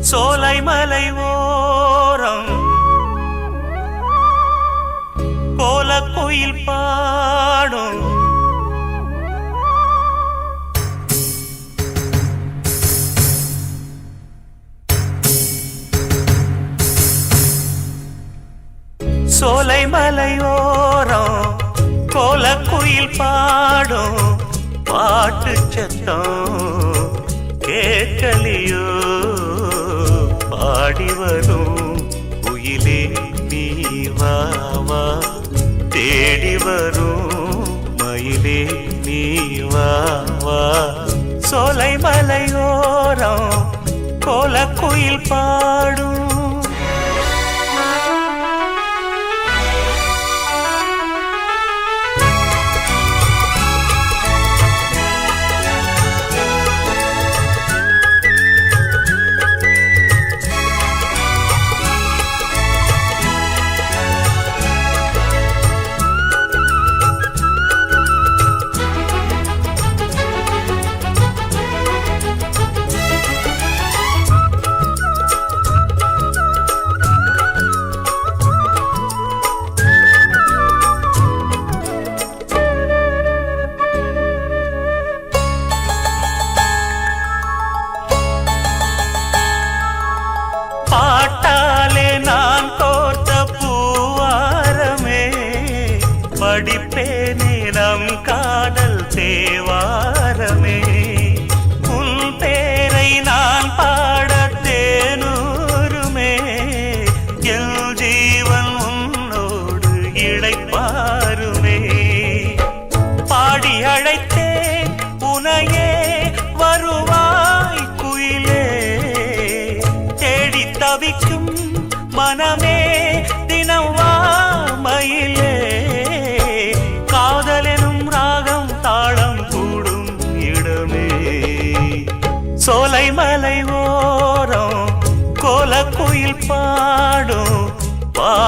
சோலை மலை ஓரம். கோல கோயில் பாடும். சோலை மலை ஓரம். கோலக்குயில் பாடும். பாட்டு சத்தம் கேட்கலியோ. பாடிவரும் குயிலே நீ வா தேடி வரும் மயிலே நீ வா சோலை மலையோரம் கோல குயில் பாடும்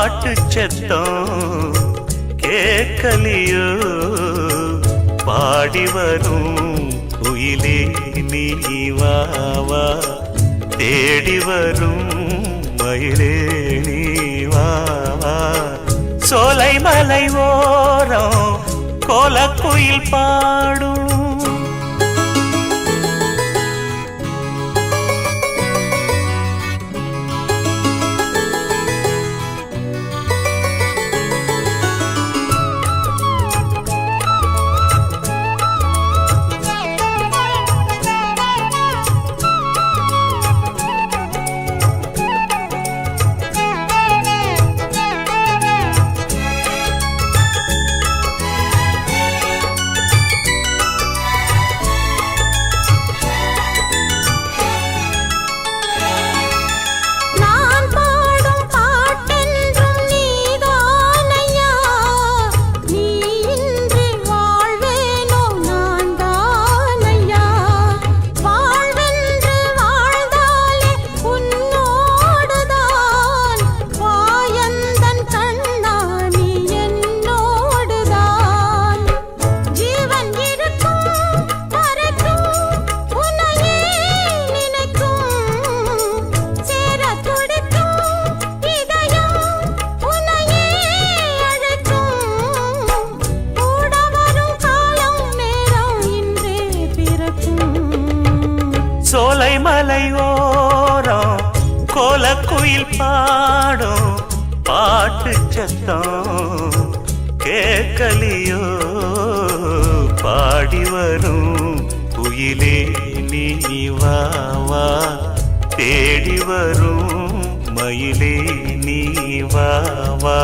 பாட்டு சத்தம் கேட்கலியோ? பாடி வரும் குயிலே நீ வா தேடி வரும் மயிலே நீ வா சோலை மலை ஓரம் கோலக்குயில் பாடும் மலை ஓரம் கோலக்குயில் பாடும் பாட்டு சத்தம் கேட்கலியோ? பாடி வரும் குயிலே நீ வா வா. தேடி வரும் மயிலே நீ வா வா.